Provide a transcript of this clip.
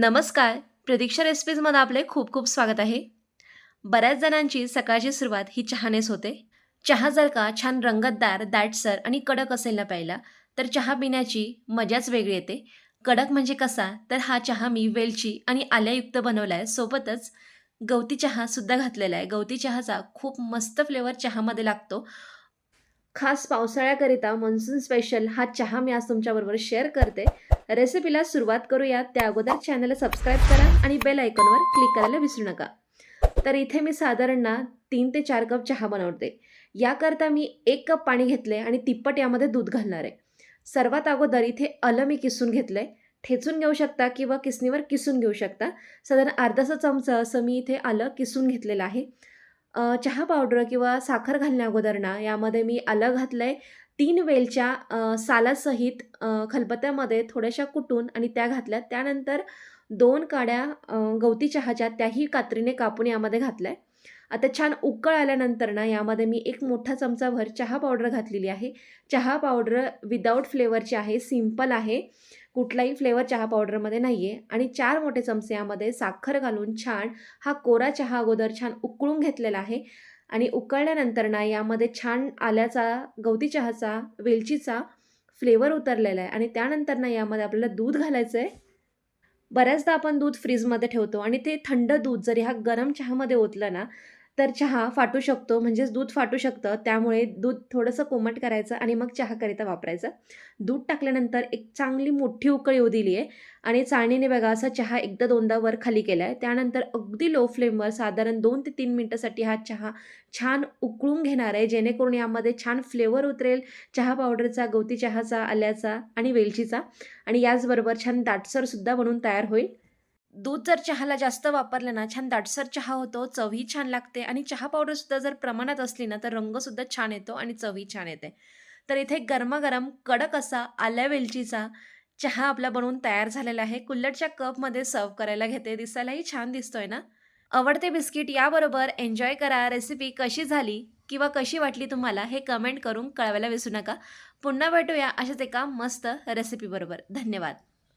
नमस्कार. प्रतीक्षा रेसिपीजमध्ये आपले खूप खूप स्वागत आहे. बऱ्याच जणांची सकाळची सुरुवात ही चहानेच होते. चहा जर का छान रंगतदार दाटसर आणि कडक असेल ना प्यायला तर चहा पिण्याची मजाच वेगळी येते. कडक म्हणजे कसा? तर हा चहा मी वेलची आणि आल्यायुक्त बनवला आहे सोबतच गवती चहासुद्धा घातलेला आहे. गवती चहाचा खूप मस्त फ्लेवर चहामध्ये लागतो. खास पावसाळ्याकरिता मान्सून स्पेशल हा चहा मी आज तुमच्याबरोबर शेअर करते. रेसिपीला सुरुवात करूया त्या अगोदर चॅनलला सबस्क्राईब करा आणि बेल आयकॉनवर क्लिक करायला विसरू नका. तर इथे मी साधारण ना तीन ते चार कप चहा बनवते. याकरता मी एक कप पाणी घेतले आणि तिप्पट यामध्ये दूध घालणार आहे. सर्वात अगोदर इथे आलं मी किसून घेतलं आहे ठेचून घेऊ शकता किंवा किसणीवर किसून घेऊ शकता. साधारण अर्धासा चमचा असं मी इथे आलं किसून घेतलेलं आहे. चहा पावडर किंवा साखर घालण्या अगोदर ना यामध्ये मी आलं घातलं आहे तीन वेलच्या सालासहित अ, खलबत्त्यामध्ये थोड्याशा कुटून आणि त्या घातल्या. त्यानंतर दोन काड्या गवती चहाच्या त्याही कात्रीने कापून यामध्ये घातल्या. आहे आता छान उकळ आल्यानंतर ना यामध्ये मी एक मोठा चमचाभर चहा पावडर घातलेली आहे. चहा पावडर विदाऊट फ्लेवरची आहे सिंपल आहे. कुठलाही फ्लेवर चहा पावडरमध्ये नाही आहे आणि चार मोठे चमचे यामध्ये साखर घालून छान हा कोरा चहा अगोदर छान उकळून घेतलेला आहे. आणि उकळल्यानंतर ना यामध्ये छान आल्याचा गवती चहाचा वेलचीचा फ्लेवर उतरलेला आहे. आणि त्यानंतर ना यामध्ये आपल्याला दूध घालायचं आहे बऱ्याचदा आपण दूध फ्रीजमध्ये ठेवतो आणि ते थंड दूध जर ह्या गरम चहामध्ये ओतलं ना तर चहा फाटू शकतो म्हणजेच दूध फाटू शकतं. त्यामुळे दूध थोडंसं कोमट करायचं आणि मग चहाकरिता वापरायचं. दूध टाकल्यानंतर एक चांगली मोठी उकळी येऊ दिली आहे आणि चाळणीने बघा असा चहा एकदा दोनदा वर खाली केला आहे त्यानंतर अगदी लो फ्लेमवर साधारण दोन ते तीन मिनटासाठी हा चहा छान उकळून घेणार आहे जेणेकरून यामध्ये छान फ्लेवर उतरेल चहा पावडरचा गवती चहाचा आल्याचा आणि वेलचीचा. आणि याचबरोबर छान दाटसरसुद्धा बनून तयार होईल. दूध जर चहाला जास्त वापरलं ना छान दाटसर चहा होतो चवही छान लागते आणि चहा पावडरसुद्धा जर प्रमाणात असली ना तर रंगसुद्धा छान येतो आणि चवही छान येते. तर इथे गरमागरम कडक असा आल्या वेलचीचा चहा आपला बनवून तयार झालेला आहे. कुल्लटच्या कपमध्ये सर्व करायला घेते. दिसायलाही छान दिसतोय ना? आवडते बिस्किट याबरोबर एन्जॉय करा. रेसिपी कशी झाली किंवा कशी वाटली तुम्हाला हे कमेंट करून कळवायला विसरू नका. पुन्हा भेटूया अशाच एका मस्त रेसिपीबरोबर धन्यवाद.